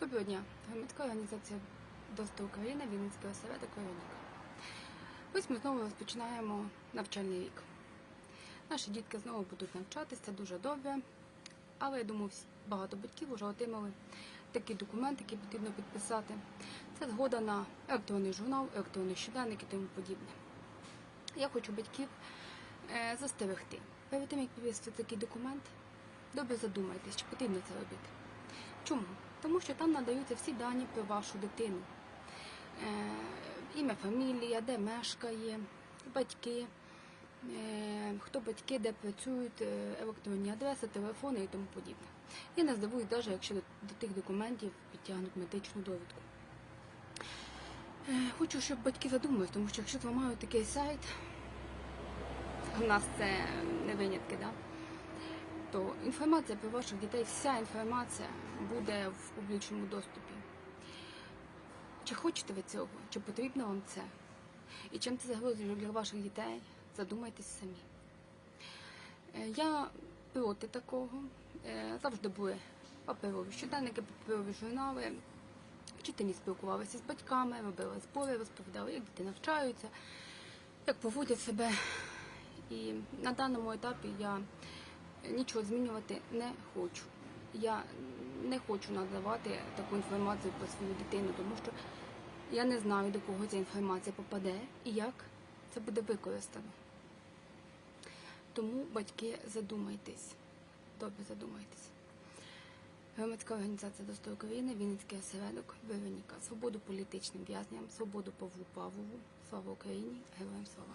Доброго дня. Громадська організація «Доста Україна», Вінницький осередок Вероніка. Ось ми знову розпочинаємо навчальний рік. Наші дітки знову будуть навчатися, дуже добре. Але я думаю, багато батьків вже отримали такий документ, який потрібно підписати. Це згода на електронний журнал, електронний щоденник і тому подібне. Я хочу батьків е, застерегти. Перед тим, як підписати такий документ, добре задумайтесь, чи потрібно це робити. Чому? Тому що там надаються всі дані про вашу дитину. Е, ім'я, фамілія, де мешкає, батьки, е, хто батьки, де працюють, е, електронні адреси, телефони і тому подібне. Я не здивуюсь, навіть якщо до, до тих документів підтягнуть медичну довідку. Е, хочу, щоб батьки задумались, тому що якщо зламають такий сайт, у нас це не винятки, да? То інформація про ваших дітей, вся інформація буде в публічному доступі. Чи хочете ви цього? Чи потрібно вам це? І чим це загрозує для ваших дітей? Задумайтесь самі. Е, Я проти такого. Е, Завжди були паперові щоденники, паперові журнали. Вчителі спілкувалися з батьками, робили збори, розповідали, як діти навчаються, як поводять себе. І на даному етапі я нічого змінювати не хочу. Я не хочу надавати таку інформацію про свою дитину, тому що я не знаю, до кого ця інформація попаде і як це буде використано. Тому, батьки, задумайтесь. Добре задумайтесь. Громадська організація «Достой України», Вінницький осередок, Вероніка. Свободу політичним в'язням, свободу Павлу Павлову. Слава Україні! Героям слава!